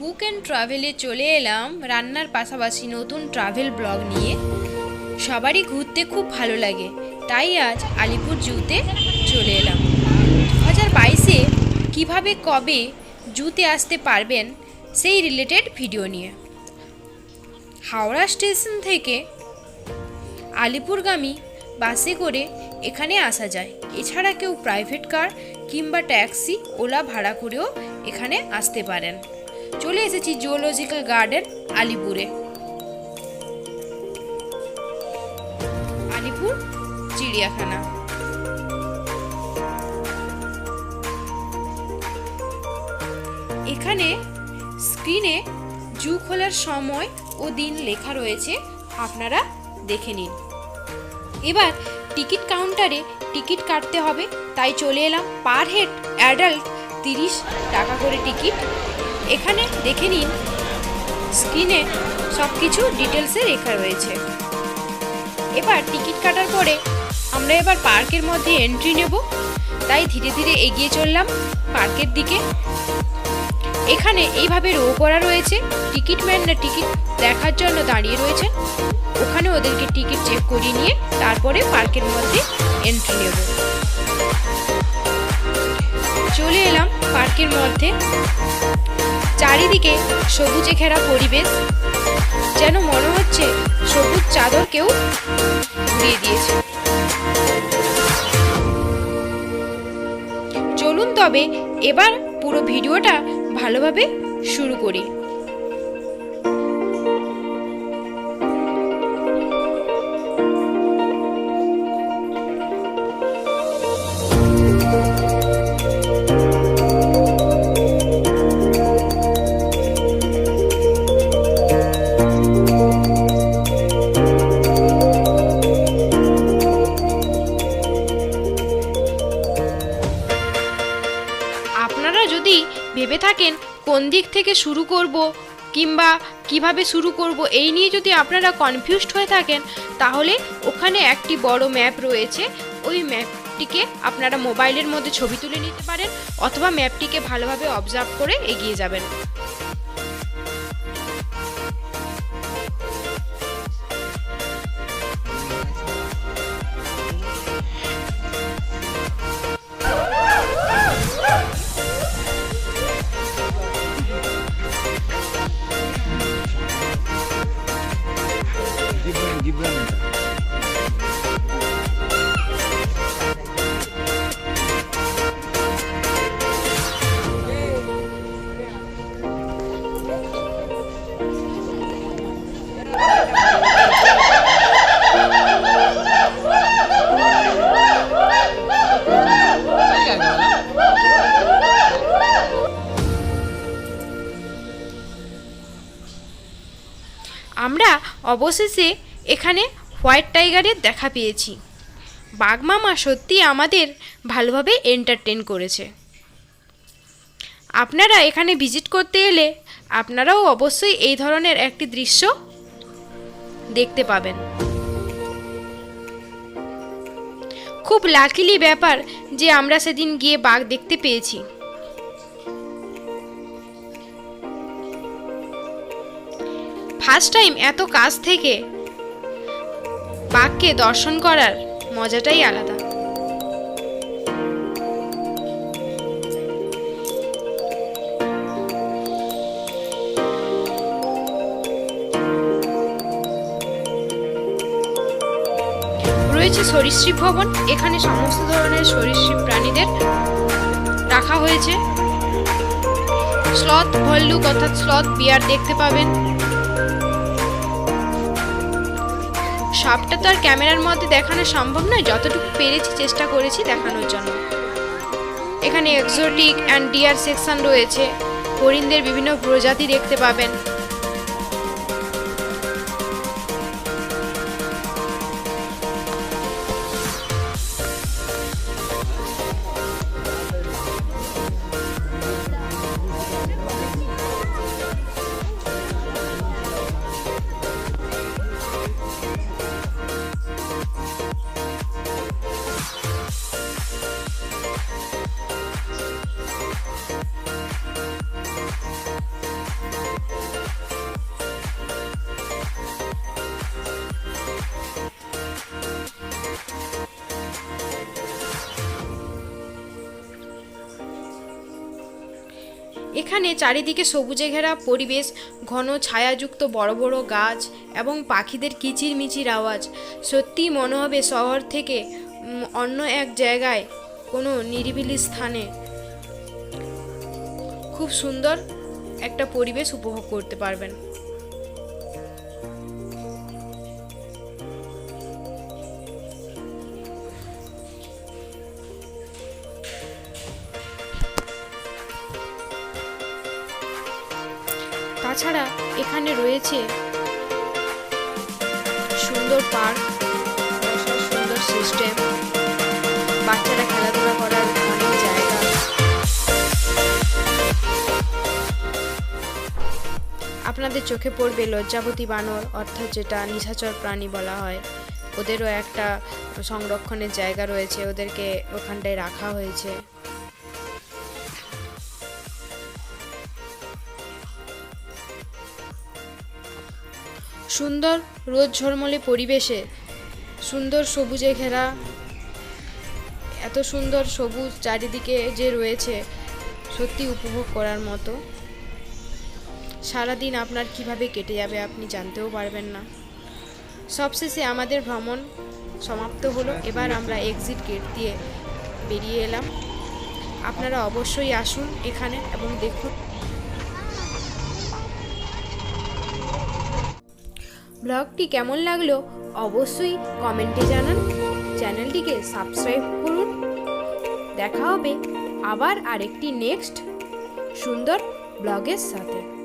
Cook and ট্রাভেলে চলে এলাম। রান্নার পাশাপাশি নতুন ট্রাভেল ব্লগ নিয়ে। সবারই ঘুরতে খুব ভালো লাগে। তাই আজ আলিপুর জুতে চলে এলাম। দু হাজার বাইশে কীভাবে কবে জুতে আসতে পারবেন সেই রিলেটেড ভিডিও নিয়ে। হাওড়া স্টেশন থেকে আলিপুরগামী বাসে করে এখানে আসা যায়। এছাড়া কেউ প্রাইভেট কার কিংবা ট্যাক্সি ওলা ভাড়া করেও এখানে আসতে পারেন। চলে এসেছি জুওলজিক্যাল গার্ডেন আলিপুরে। আলিপুর, চিড়িয়াখানা। এখানে স্ক্রিনে জু খোলার সময় ও দিন লেখা রয়েছে, আপনারা দেখে নিন। এবার টিকিট কাউন্টারে টিকিট কাটতে হবে, তাই চলে এলাম। পার হেড অ্যাডাল্ট তিরিশ টাকা করে টিকিট এখানে দেখে নিন, স্ক্রিনে সব কিছু ডিটেলসে লেখা রয়েছে। এবার টিকিট কাটার পরে আমরা এবার পার্কের মধ্যে এন্ট্রি নেব। তাই ধীরে ধীরে এগিয়ে চললাম পার্কের দিকে। এখানে এইভাবে রো করা রয়েছে। টিকিট ম্যানরা টিকিট দেখার জন্য দাঁড়িয়ে রয়েছে। ওখানে ওদেরকে টিকিট চেক করিয়ে নিয়ে তারপরে পার্কের মধ্যে এন্ট্রি নেব। চলে এলাম পার্কের মধ্যে। চারিদিকে সবুজে ঘেরা পরিবেশ, যেন মনে হচ্ছে সবুজ চাদর কেউ দিয়ে দিয়েছে। চলুন তবে এবার পুরো ভিডিওটা ভালোভাবে শুরু করি। আপনারা যদি ভেবে থাকেন কোন দিক থেকে শুরু করব কিংবা কীভাবে শুরু করব, এই নিয়ে যদি আপনারা কনফিউজড হয়ে থাকেন, তাহলে ওখানে একটি বড় ম্যাপ রয়েছে। ওই ম্যাপটিকে আপনারা মোবাইলের মধ্যে ছবি তুলে নিতে পারেন অথবা ম্যাপটিকে ভালোভাবে অবজার্ভ করে এগিয়ে যাবেন। অবশেষে এখানে হোয়াইট টাইগারের দেখা পেয়েছি। বাঘমামা সত্যি আমাদের ভালোভাবে এন্টারটেন করেছে। আপনারা এখানে ভিজিট করতে এলে আপনারাও অবশ্যই এই ধরনের একটি দৃশ্য দেখতে পাবেন। খুব লাকিলি ব্যাপার যে আমরা সেদিন গিয়ে বাঘ দেখতে পেয়েছি। ফার্স্ট টাইম এত কাছ থেকে বাঘকে দর্শন করার মজাটাই আলাদা। রয়েছে সরীসৃপ ভবন, এখানে সমস্ত ধরনের সরীসৃপ প্রাণীদের রাখা হয়েছে। স্লথ, ভল্লুক অর্থাৎ স্লথ বিয়ার দেখতে পাবেন। সবটা তো আর ক্যামেরার মধ্যে দেখানো সম্ভব নয়। যতটুকু পেরেছি চেষ্টা করেছি দেখানোর জন্য। এখানে এক্সোটিক অ্যান্ড ডিয়ার সেকশন রয়েছে। হরিণদের বিভিন্ন প্রজাতি দেখতে পাবেন। এখানে চারিদিকে সবুজে ঘেরা পরিবেশ, ঘন ছায়াযুক্ত বড় বড় গাছ এবং পাখিদের কিচিরমিচির আওয়াজ। সত্যি মনে হবে শহর থেকে অন্য এক জায়গায়, কোনো নিরিবিলি স্থানে। খুব সুন্দর একটা পরিবেশ উপভোগ করতে পারবেন। তাছাড়া এখানে রয়েছে সুন্দর পার্ক সুন্দর সিস্টেম। বাচ্চারা খেলাধুলা করার অনেক জায়গা। আপনাদের চোখে পড়বে লজ্জাবতী বানর, অর্থাৎ যেটা নিশাচর প্রাণী বলা হয়। ওদেরও একটা সংরক্ষণের জায়গা রয়েছে, ওদেরকে ওখানটায় রাখা হয়েছে। সুন্দর রোদ ঝলমলে পরিবেশে। সুন্দর সবুজে ঘেরা, এত সুন্দর সবুজ চারিদিকে যে রয়েছে, সত্যি উপভোগ করার মতো। সারাদিন আপনার কীভাবে কেটে যাবে আপনি জানতেও পারবেন না। সবশেষে আমাদের ভ্রমণ সমাপ্ত হলো। এবার আমরা এক্সিট গেট দিয়ে বেরিয়ে এলাম। আপনারা অবশ্যই আসুন এখানে এবং দেখুন। ব্লগটি কেমন লাগল অবশ্যই কমেন্টে জানান। চ্যানেলটিকে সাবস্ক্রাইব করুন। দেখা হবে আবার আরেকটি নেক্সট সুন্দর ব্লগের সাথে।